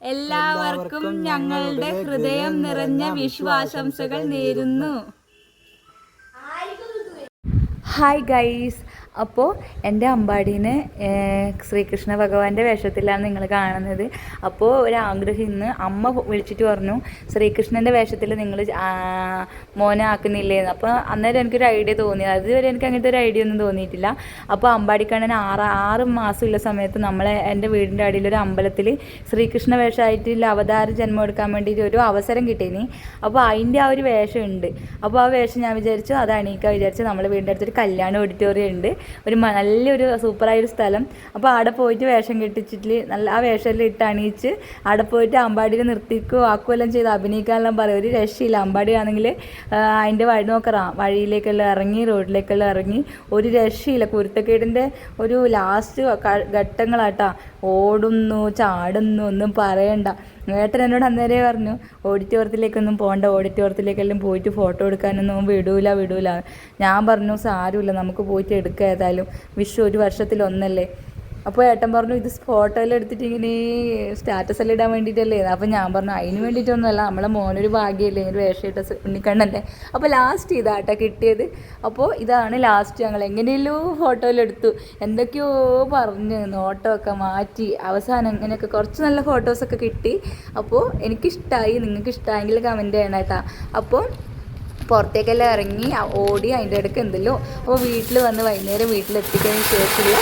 എല്ലാവർക്കും ഞങ്ങളുടെ ഹൃദയം നിറഞ്ഞ വിശ്വാസംസകൾ നേരുന്നു. ഹായ് ഗൈസ് അപ്പോൾ എന്റെ അമ്പാടീനെ ശ്രീകൃഷ്ണ ഭഗവാന്റെ വേഷത്തിലാണ് നിങ്ങൾ കാണുന്നത്. അപ്പോൾ ഒരാഗ്രഹം ഇന്ന് അമ്മ വിളിച്ചിട്ട് പറഞ്ഞു ശ്രീകൃഷ്ണന്റെ വേഷത്തിൽ നിങ്ങൾ മോനെ ആക്കുന്നില്ലേന്ന്. അപ്പോൾ അന്നേരം എനിക്കൊരു ഐഡിയ തോന്നി. അതുവരെ എനിക്ക് അങ്ങനത്തെ ഒരു ഐഡിയ ഒന്നും തോന്നിയിട്ടില്ല. അപ്പോൾ അമ്പാടിക്കണ്ണൻ ആറ് ആറ് മാസമുള്ള സമയത്ത് നമ്മളെ എന്റെ വീടിന്റെ അടിയിൽ ഒരു അമ്പലത്തിൽ ശ്രീകൃഷ്ണ വേഷമായിട്ടുള്ള അവതാര ജന്മം എടുക്കാൻ വേണ്ടിയിട്ട് ഒരു അവസരം കിട്ടീനി. അപ്പോൾ അതിന്റെ ആ ഒരു വേഷമുണ്ട്. അപ്പോൾ ആ വേഷം ഞാൻ വിചാരിച്ചു അത് അണീക്കാൻ വിചാരിച്ചു നമ്മളെ വീടിന്റെ അടുത്തൊരു കല്യാണ ഓഡിറ്റോറിയം ഉണ്ട്. ഒരു നല്ലൊരു സൂപ്പറായൊരു സ്ഥലം. അപ്പോൾ അവിടെ പോയിട്ട് വേഷം കെട്ടിച്ചിട്ട് നല്ല ആ വേഷമെല്ലാം ഇട്ട് അണിയിച്ച് അവിടെ പോയിട്ട് അമ്പാടിയിൽ നിർത്തിക്കുകയോ ആക്കുകയെല്ലാം ചെയ്ത് അഭിനയിക്കാനെല്ലാം പറയും. ഒരു രക്ഷയില്ല. അമ്പാടി ആണെങ്കിൽ അതിന്റെ വഴി നോക്കറാ വഴിയിലേക്കെല്ലാം ഇറങ്ങി റോഡിലേക്കെല്ലാം ഇറങ്ങി. ഒരു രക്ഷയില്ല. കുരുത്തക്കേടിന്റെ ഒരു ലാസ്റ്റ് ഘട്ടങ്ങളാട്ടാ. ഓടുന്നു ചാടുന്നു ഒന്നും പറയണ്ട. ഏട്ടൻ എന്നോട് അന്നേരേ പറഞ്ഞു ഓഡിറ്റോറിയത്തിലേക്കൊന്നും പോകണ്ട ഓഡിറ്റോറിയത്തിലേക്കെല്ലാം പോയിട്ട് ഫോട്ടോ എടുക്കാനൊന്നും വിടൂല വിടൂല. ഞാൻ പറഞ്ഞു സാരമില്ല നമുക്ക് പോയിട്ട് എടുക്കാം ഏതായാലും. വിഷു ഒരു വർഷത്തിൽ ഒന്നല്ലേ അപ്പോൾ ഏട്ടൻ പറഞ്ഞു ഇത് ഫോട്ടോയിൽ എടുത്തിട്ട് ഇങ്ങനെ സ്റ്റാറ്റസ് എല്ലാം ഇടാൻ വേണ്ടിയിട്ടല്ലേ അപ്പോൾ ഞാൻ പറഞ്ഞു അതിന് വേണ്ടിയിട്ടൊന്നുമല്ല നമ്മളെ മോനൊരു ഭാഗ്യമല്ലേ ഒരു വേഷമിട്ട ഉണ്ണിക്കണ്ണല്ലേ അപ്പോൾ ലാസ്റ്റ് ഇതാട്ടോ കിട്ടിയത്. അപ്പോൾ ഇതാണ് ലാസ്റ്റ് ഞങ്ങൾ എങ്ങനെയല്ലോ ഫോട്ടോയിലെടുത്തു എന്തൊക്കെയോ പറഞ്ഞ് നോട്ടമൊക്കെ മാറ്റി അവസാനം ഇങ്ങനെയൊക്കെ കുറച്ച് നല്ല ഫോട്ടോസൊക്കെ കിട്ടി. അപ്പോൾ എനിക്കിഷ്ടമായി നിങ്ങൾക്ക് ഇഷ്ടമായെങ്കിൽ കമന്റ് ചെയ്യണം കേട്ടോ അപ്പോൾ പുറത്തേക്കെല്ലാം ഇറങ്ങി ഓടി അതിന്റെ ഇടയ്ക്ക് എന്തല്ലോ അപ്പോൾ വീട്ടിൽ വന്ന് വൈകുന്നേരം വീട്ടിലെത്തിക്കതിന് ശേഷമുള്ള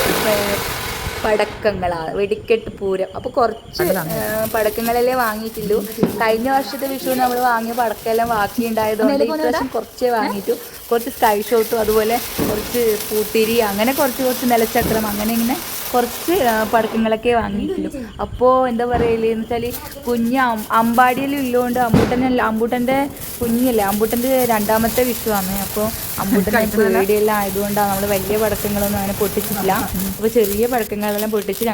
പടക്കങ്ങളാണ് വെടിക്കെട്ട് പൂരം. അപ്പോൾ കുറച്ച് പടക്കങ്ങളല്ലേ വാങ്ങിയിട്ടുള്ളൂ. കഴിഞ്ഞ വർഷത്തെ വിഷു നമ്മൾ വാങ്ങിയ പടക്കമെല്ലാം ബാക്കി ഉണ്ടായതുകൊണ്ട് ഇപ്രാവശ്യം കുറച്ചേ വാങ്ങിയിട്ടു. കുറച്ച് സ്കൈ ഷോട്ടും അതുപോലെ കുറച്ച് പൂത്തിരി അങ്ങനെ കുറച്ച് കുറച്ച് നിലച്ചക്രം അങ്ങനെ ഇങ്ങനെ കുറച്ച് പടക്കങ്ങളൊക്കെ വാങ്ങിയിട്ടുള്ളൂ. അപ്പോൾ എന്താ പറയൽ എന്ന് വെച്ചാൽ കുഞ്ഞ് അമ്പാടിയിൽ ഉള്ളതുകൊണ്ട് അമ്പൂട്ടനല്ല അമ്പൂട്ടന്റെ കുഞ്ഞല്ലേ അമ്പൂട്ടന്റെ രണ്ടാമത്തെ വിഷുവാണ്. അപ്പോൾ അമ്പൂട്ടന്റെ പേടിയെല്ലാം ആയതുകൊണ്ടാണ് നമ്മൾ വലിയ പടക്കങ്ങളൊന്നും അങ്ങനെ പൊട്ടിച്ചിട്ടില്ല. അപ്പോൾ ചെറിയ പടക്കങ്ങളെല്ലാം പൊട്ടിച്ച്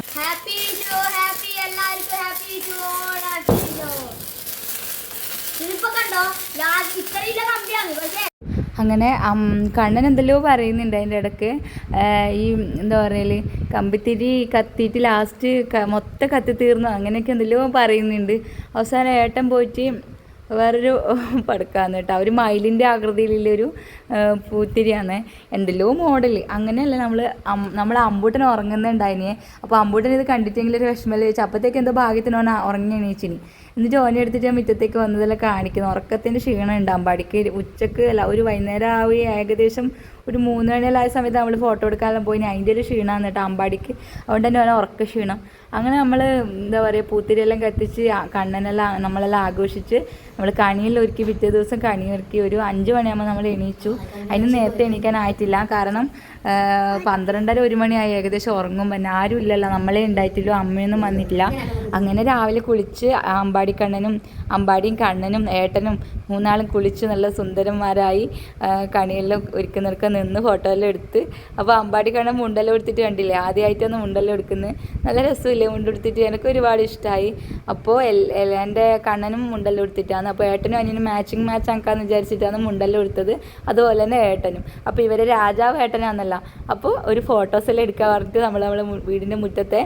ഇതിപ്പോ കണ്ടോ? ഇത്രയില്ല കമ്പിയാണ് പക്ഷേ അങ്ങനെ കണ്ണൻ എന്തെല്ലോ പറയുന്നുണ്ട് അതിന്റെ ഇടയ്ക്ക്. ഈ എന്താ പറയൽ കമ്പിത്തിരി കത്തിയിട്ട് ലാസ്റ്റ് മൊത്തം കത്തി തീർന്നു. അങ്ങനെയൊക്കെ എന്തെല്ലോ പറയുന്നുണ്ട്. അവസാനം ഏട്ടൻ പോയിട്ട് വേറൊരു പടക്കാന്ന് കേട്ടോ. ഒരു മയിലിന്റെ ആകൃതിയിലുള്ളൊരു പൂത്തിരിയാണ്. എന്തെല്ലോ മോഡൽ അങ്ങനെയല്ല നമ്മൾ നമ്മൾ അമ്പൂട്ടൻ ഉറങ്ങുന്നുണ്ടായിനി. അപ്പോൾ അമ്പൂട്ടൻ ഇത് കണ്ടിട്ടെങ്കിലും ഒരു വിഷമം ചോദിച്ചു അപ്പോഴത്തേക്ക് എന്തോ ഭാഗ്യത്തിനോ ഉറങ്ങി എണീച്ചിനി. എന്നിട്ട് ഓനെ എടുത്തിട്ട് ഞാൻ മുറ്റത്തേക്ക് വന്നതെല്ലാം കാണിക്കുന്നു. ഉറക്കത്തിന്റെ ക്ഷീണം ഉണ്ട്. അമ്പാടിക്ക് ഉച്ചയ്ക്ക് അല്ല ഒരു വൈകുന്നേരം ആവുക ഏകദേശം ഒരു മൂന്ന് മണിയെല്ലാം സമയത്ത് നമ്മൾ ഫോട്ടോ എടുക്കാനെല്ലാം പോയി. അതിന്റെ ഒരു ക്ഷീണമാണ് കേട്ടോ അമ്പാടിക്ക്. അതുകൊണ്ട് തന്നെ ഓനെ ഉറക്ക ക്ഷീണം. അങ്ങനെ നമ്മൾ എന്താ പറയുക പൂത്തിരിയെല്ലാം കത്തിച്ച് ആ കണ്ണനെല്ലാം നമ്മളെല്ലാം ആഘോഷിച്ച് നമ്മൾ കണിയെല്ലാം ഒരുക്കി പിറ്റേ ദിവസം കണി ഒരുക്കി ഒരു അഞ്ച് മണിയാകുമ്പോൾ നമ്മൾ എണീച്ചു. അതിന് നേരത്തെ എണീക്കാനായിട്ടില്ല കാരണം പന്ത്രണ്ടര ഒരു മണിയായി ഏകദേശം ഉറങ്ങും. പിന്നെ ആരും ഇല്ലല്ലോ. നമ്മളെ ഉണ്ടായിട്ടില്ലോ അമ്മയൊന്നും വന്നിട്ടില്ല. അങ്ങനെ രാവിലെ കുളിച്ച് അമ്പാടി കണ്ണനും അമ്പാടിയും കണ്ണനും ഏട്ടനും മൂന്നാളും കുളിച്ച് നല്ല സുന്ദരന്മാരായി കണിയെല്ലാം ഒരുക്കി ഒരുക്കുന്നിടക്കം നിന്ന് ഫോട്ടോ എല്ലാം എടുത്ത്. അപ്പോൾ അമ്പാടി കണ്ണൻ മുണ്ടെല്ലാം എടുത്തിട്ട് കണ്ടില്ലേ? ആദ്യമായിട്ടാണ് മുണ്ടെല്ലാം എടുക്കുന്നത് നല്ല രസമില്ലേ മുണ്ടെടുത്തിട്ട് എനിക്ക് ഒരുപാട് ഇഷ്ടമായി അപ്പോൾ എന്റെ കണ്ണനും മുണ്ടെല്ലാം എടുത്തിട്ടാണ് അപ്പോൾ ഏട്ടനും അനിയനും മാച്ചിങ് മാച്ച് ആക്കാന്ന് വിചാരിച്ചിട്ടാണ് മുണ്ടെല്ലാം എടുത്തത് അതുപോലെ തന്നെ ഏട്ടനും. അപ്പോൾ ഇവരെ രാജാവ് ഏട്ടനാണെന്നല്ല അപ്പോൾ ഒരു ഫോട്ടോസ് എല്ലാം എടുക്കാൻ പറഞ്ഞിട്ട് നമ്മൾ നമ്മളെ വീടിന്റെ മുറ്റത്തെ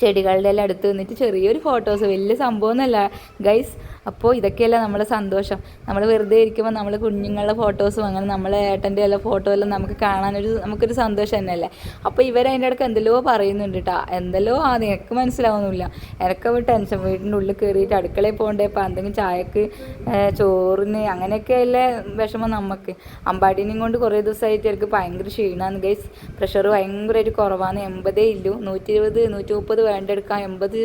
ചെടികളുടെ എല്ലാം അടുത്ത് നിന്നിട്ട് ചെറിയൊരു ഫോട്ടോസ് വലിയ സംഭവമൊന്നുമല്ല. ഗൈസ് അപ്പോൾ ഇതൊക്കെയല്ല നമ്മുടെ സന്തോഷം. നമ്മൾ വെറുതെ ഇരിക്കുമ്പോൾ നമ്മൾ കുഞ്ഞുങ്ങളുടെ ഫോട്ടോസും അങ്ങനെ നമ്മളെ ഏട്ടന്റെ എല്ലാം ഫോട്ടോ എല്ലാം നമുക്ക് കാണാനൊരു നമുക്കൊരു സന്തോഷം തന്നെയല്ലേ? അപ്പോൾ ഇവരതിന്റെ ഇടയ്ക്ക് എന്തെല്ലോ പറയുന്നുണ്ട് കേട്ടോ എന്തെല്ലോ ആ നിനക്ക് മനസ്സിലാവുന്നില്ല. എനക്ക് ടെൻഷൻ വീടിന്റെ ഉള്ളിൽ കയറിയിട്ട് അടുക്കളയിൽ പോകണ്ടേ? ഇപ്പം എന്തെങ്കിലും ചായക്ക് ചോറിന് അങ്ങനെയൊക്കെയല്ലേ വിഷമം നമുക്ക് അമ്പാടിനെയും കൊണ്ട് കുറേ ദിവസമായിട്ട് എനിക്ക് ഭയങ്കര ക്ഷീണമാണ് ഗൈസ് പ്രഷർ ഭയങ്കരമായിട്ട് കുറവാണ്. എൺപതേ ഇല്ലു. നൂറ്റി ഇരുപത് നൂറ്റി മുപ്പത് വേണ്ടെടുക്കാം. എൺപത്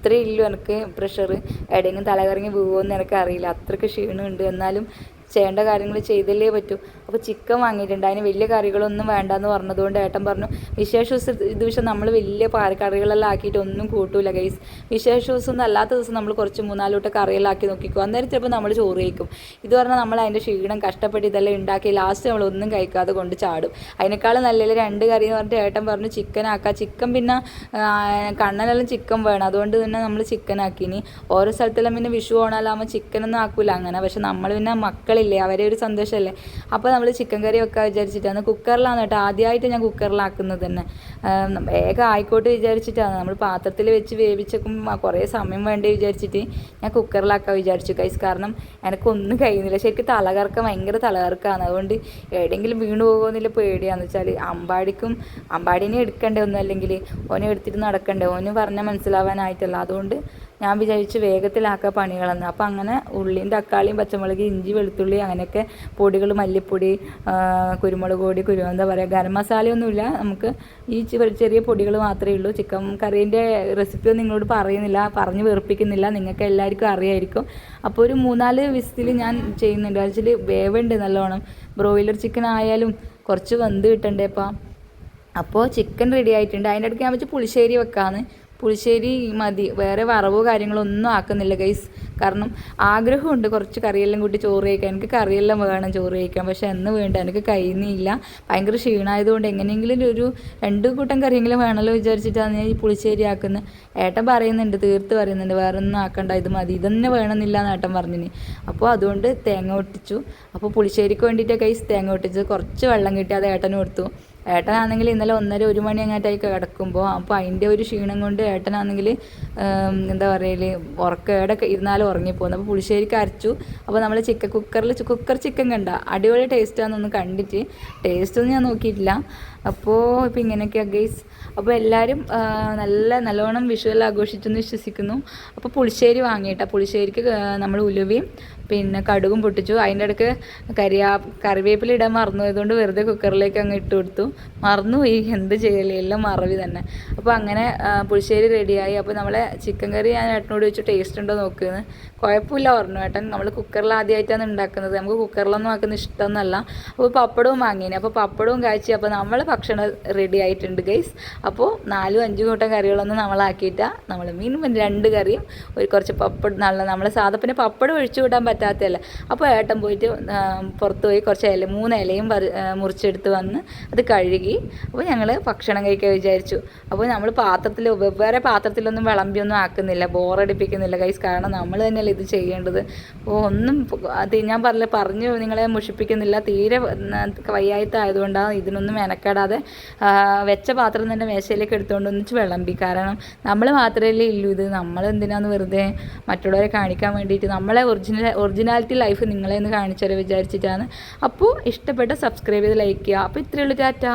അത്രേ ഇല്ലു എനിക്ക് പ്രഷർ എവിടെയെങ്കിലും തലകറങ്ങി പോകുമോ എന്ന് അറിയില്ല അത്രയ്ക്ക് ക്ഷീണമുണ്ട്. എന്നാലും ചെയ്യേണ്ട കാര്യങ്ങൾ ചെയ്തല്ലേ പറ്റൂ. അപ്പോൾ ചിക്കൻ വാങ്ങിയിട്ടുണ്ട്. അതിന് വലിയ കറികളൊന്നും വേണ്ടാന്ന് പറഞ്ഞതുകൊണ്ട് ഏട്ടൻ പറഞ്ഞു വിശേഷ ദിവസം ദിവസം നമ്മൾ വലിയ കറികളെല്ലാം ആക്കിയിട്ട് ഒന്നും കൂട്ടൂല ഗൈസ് വിശേഷ ദിവസം ഒന്നും അല്ലാത്ത ദിവസം നമ്മൾ കുറച്ച് മൂന്നാലോട്ട് കറികളാക്കി നോക്കിക്കും. അന്നേരം ചിലപ്പോൾ നമ്മൾ ചോറ് കഴിക്കും. ഇത് പറഞ്ഞാൽ നമ്മൾ അതിന്റെ ക്ഷീണം കഷ്ടപ്പെട്ട് ഇതെല്ലാം ഉണ്ടാക്കി ലാസ്റ്റ് നമ്മൾ ഒന്നും കഴിക്കാതെ കൊണ്ട് ചാടും. അതിനേക്കാളും നല്ല രണ്ട് കറി എന്ന് പറഞ്ഞിട്ട് ഏട്ടൻ പറഞ്ഞു ചിക്കൻ ആക്കാം. ചിക്കൻ പിന്നെ കണ്ണനെല്ലാം ചിക്കൻ വേണം. അതുകൊണ്ട് തന്നെ നമ്മൾ ചിക്കൻ ആക്കിനി ഓരോ സ്ഥലത്തെല്ലാം പിന്നെ വിഷു ഓണാലാകുമ്പോൾ ചിക്കനൊന്നും ആക്കൂല അങ്ങനെ. പക്ഷെ നമ്മൾ പിന്നെ മക്കളില്ലേ അവരെ ഒരു സന്തോഷമല്ലേ അപ്പോൾ നമ്മൾ ചിക്കൻ കറി വെക്കാൻ വിചാരിച്ചിട്ടാണ്. കുക്കറിലാണ് കേട്ടോ. ആദ്യമായിട്ട് ഞാൻ കുക്കറിലാക്കുന്നത് തന്നെ. വേഗം ആയിക്കോട്ടെ വിചാരിച്ചിട്ടാണ്. നമ്മൾ പാത്രത്തിൽ വെച്ച് വേവിച്ചേക്കും കുറേ സമയം വേണ്ടി വിചാരിച്ചിട്ട് ഞാൻ കുക്കറിലാക്കാൻ വിചാരിച്ചു കൈസ് കാരണം എനിക്കൊന്നും കഴിയുന്നില്ല. ശരിക്കും തലകറക്കം ഭയങ്കര തലകറക്കമാണ് അതുകൊണ്ട് എവിടെയെങ്കിലും വീണ് പോകുമെന്നില്ല പേടിയാന്ന് വെച്ചാൽ അമ്പാടിക്കും അമ്പാടിനെ എടുക്കണ്ടേ ഒന്നും? അല്ലെങ്കിൽ ഓനെ എടുത്തിട്ട് നടക്കണ്ടേ? ഓന് പറഞ്ഞാൽ മനസ്സിലാവാനായിട്ടല്ല. അതുകൊണ്ട് ഞാൻ വിചാരിച്ചു വേഗത്തിലാക്കുക പണികളെന്ന്. അപ്പോൾ അങ്ങനെ ഉള്ളിയും തക്കാളിയും പച്ചമുളക് ഇഞ്ചി വെളുത്തുള്ളി അങ്ങനെയൊക്കെ പൊടികൾ മല്ലിപ്പൊടി കുരുമുളക് പൊടി കുരു എന്താ പറയുക ഗരം മസാലയൊന്നുമില്ല. നമുക്ക് ഈ ചെറിയ പൊടികൾ മാത്രമേ ഉള്ളൂ. ചിക്കൻ കറീന്റെ റെസിപ്പി നിങ്ങളോട് പറയുന്നില്ല പറഞ്ഞ് വെറുപ്പിക്കുന്നില്ല. നിങ്ങൾക്ക് എല്ലാവർക്കും അറിയായിരിക്കും. അപ്പോൾ ഒരു മൂന്നാൽ വിസിൽ ഞാൻ ചെയ്യുന്നുണ്ട്. ആക്ച്വലി വേവുണ്ട് നല്ലോണം. ബ്രോയിലർ ചിക്കൻ ആയാലും കുറച്ച് വെന്ത് കിട്ടണ്ടേ അപ്പം അപ്പോൾ ചിക്കൻ റെഡി ആയിട്ടുണ്ട്. അതിന്റെ ഇടയ്ക്ക് ഞാൻ വെച്ച് പുളിശ്ശേരി വെക്കാന്ന്. പുളിശ്ശേരി മതി. വേറെ വറവോ കാര്യങ്ങളോ ഒന്നും ആക്കുന്നില്ല ഗൈസ് കാരണം ആഗ്രഹമുണ്ട് കുറച്ച് കറിയെല്ലാം കൂട്ടി ചോറ് കഴിക്കാൻ. എനിക്ക് കറിയെല്ലാം വേണം ചോറ് കഴിക്കാൻ. പക്ഷെ എന്ന് വേണ്ട. എനിക്ക് കഴിയുന്നില്ല. ഭയങ്കര ക്ഷീണമായതുകൊണ്ട് എങ്ങനെയെങ്കിലും ഒരു രണ്ട് കൂട്ടം കറിയെങ്കിലും വേണമല്ലോ വിചാരിച്ചിട്ടാണ് ഞാൻ ഈ പുളിശ്ശേരി ആക്കുന്നത്. ഏട്ടൻ പറയുന്നുണ്ട് തീർത്ത് പറയുന്നുണ്ട്. വേറെ ഒന്നും ആക്കണ്ട. ഇത് മതി. ഇതന്നെ വേണമെന്നില്ല എന്ന് ഏട്ടൻ പറഞ്ഞിന്. അപ്പോൾ അതുകൊണ്ട് തേങ്ങ ഒട്ടിച്ചു. അപ്പോൾ പുളിശ്ശേരിക്ക് വേണ്ടിയിട്ട് കൈസ് തേങ്ങ ഒട്ടിച്ച് കുറച്ച് വെള്ളം കിട്ടി അത് ഏട്ടന് കൊടുത്തു. ഏട്ടനാണെങ്കിൽ ഇന്നലെ ഒന്നര ഒരു മണി അങ്ങാട്ടായി കിടക്കുമ്പോൾ അപ്പോൾ അതിന്റെ ഒരു ക്ഷീണം കൊണ്ട് ഏട്ടനാണെങ്കിൽ എന്താ പറയൽ ഉറക്കേടെ ഇരുന്നാലും ഉറങ്ങിപ്പോകുന്നു അപ്പോൾ പുളിശ്ശേരിക്ക് അരച്ചു. അപ്പോൾ നമ്മൾ ചിക്കൻ കുക്കറിൽ കുക്കർ ചിക്കൻ കണ്ട? അടിപൊളി ടേസ്റ്റാണെന്നൊന്ന് കണ്ടിട്ട്. ടേസ്റ്റൊന്നും ഞാൻ നോക്കിയിട്ടില്ല. അപ്പോൾ ഇപ്പോൾ ഇങ്ങനെയൊക്കെയാണ് ഗൈസ് അപ്പോൾ എല്ലാവരും നല്ല നല്ലോണം വിഷുവൽ ആഘോഷിച്ചെന്ന് വിശ്വസിക്കുന്നു. അപ്പോൾ പുളിശ്ശേരി വാങ്ങിയിട്ടാ. പുളിശ്ശേരിക്ക് നമ്മൾ ഉലുവയും പിന്നെ കടുകും പൊട്ടിച്ചു. അതിന്റെ ഇടയ്ക്ക് കരിയാ കറിവേപ്പില ഇടാൻ മറന്നു അതുകൊണ്ട് വെറുതെ കുക്കറിലേക്ക് അങ്ങ് ഇട്ട് കൊടുത്തു. മറന്നു ഈ എന്ത് ചെയ്യലേ? എല്ലാം മറവി തന്നെ. അപ്പോൾ അങ്ങനെ പുളിശ്ശേരി റെഡിയായി അപ്പോൾ നമ്മളെ ചിക്കൻ കറി ഞാൻ ഏട്ടനോട് ചോദിച്ചു ടേസ്റ്റ് ഉണ്ടോ? നോക്കുന്നത് കുഴപ്പമില്ല പറഞ്ഞു. ഏട്ടൻ നമ്മൾ കുക്കറിൽ ആദ്യമായിട്ടാണ് ഉണ്ടാക്കുന്നത്. നമുക്ക് കുക്കറിലൊന്നും ആക്കുന്ന ഇഷ്ടമൊന്നുമല്ല. അപ്പോൾ പപ്പടവും വാങ്ങിയിന് അപ്പോൾ പപ്പടവും കാച്ചി. അപ്പോൾ നമ്മൾ ഭക്ഷണം റെഡി ആയിട്ടുണ്ട് ഗൈസ് അപ്പോൾ നാലും അഞ്ചും കൂട്ടം കറികളൊന്നും നമ്മളാക്കിയിട്ടാണ് നമ്മൾ മീൻ രണ്ട് കറിയും ഒരു കുറച്ച് പപ്പടം നല്ല നമ്മൾ സാധാ പിന്നെ പപ്പടം ഒഴിച്ചു വിടാൻ പറ്റാത്തതല്ല. അപ്പോൾ ഏട്ടൻ പോയിട്ട് പുറത്ത് പോയി കുറച്ച് ഇല മൂന്ന് ഇലയും മുറിച്ചെടുത്ത് വന്ന് അത് കഴുകി. അപ്പോൾ ഞങ്ങൾ ഭക്ഷണം കഴിക്കാൻ വിചാരിച്ചു. അപ്പോൾ നമ്മൾ പാത്രത്തിൽ വെവ്വേറെ പാത്രത്തിലൊന്നും വിളമ്പിയൊന്നും ആക്കുന്നില്ല. ബോറടിപ്പിക്കുന്നില്ല ഗൈസ് കാരണം നമ്മൾ തന്നെയല്ലേ ഇത് ചെയ്യേണ്ടത്. അപ്പോൾ ഒന്നും അത് ഞാൻ പറഞ്ഞ പറഞ്ഞു നിങ്ങളെ മുഷിപ്പിക്കുന്നില്ല. തീരെ വയ്യായത്തായതുകൊണ്ടാണ് ഇതിനൊന്നും മെനക്കെടാതെ വെച്ച പാത്രം തന്നെ മേശയിലേക്ക് എടുത്തുകൊണ്ട് ഒന്നിച്ച് വിളമ്പി. കാരണം നമ്മൾ മാത്രമല്ലേ ഇല്ലൂ ഇത്. നമ്മൾ എന്തിനാന്ന് വെറുതെ മറ്റുള്ളവരെ കാണിക്കാൻ വേണ്ടിയിട്ട്? നമ്മളെ ഒറിജിനൽ ഒറിജിനാലിറ്റി ലൈഫ് നിങ്ങളെ ഒന്ന് കാണിച്ചാലോ വിചാരിച്ചിട്ടാണ്. അപ്പോൾ ഇഷ്ടപ്പെട്ട സബ്സ്ക്രൈബ് ചെയ്ത് ലൈക്ക് ചെയ്യുക. അപ്പോൾ ഇത്രയേ ഉള്ളൂ. ടാറ്റാ.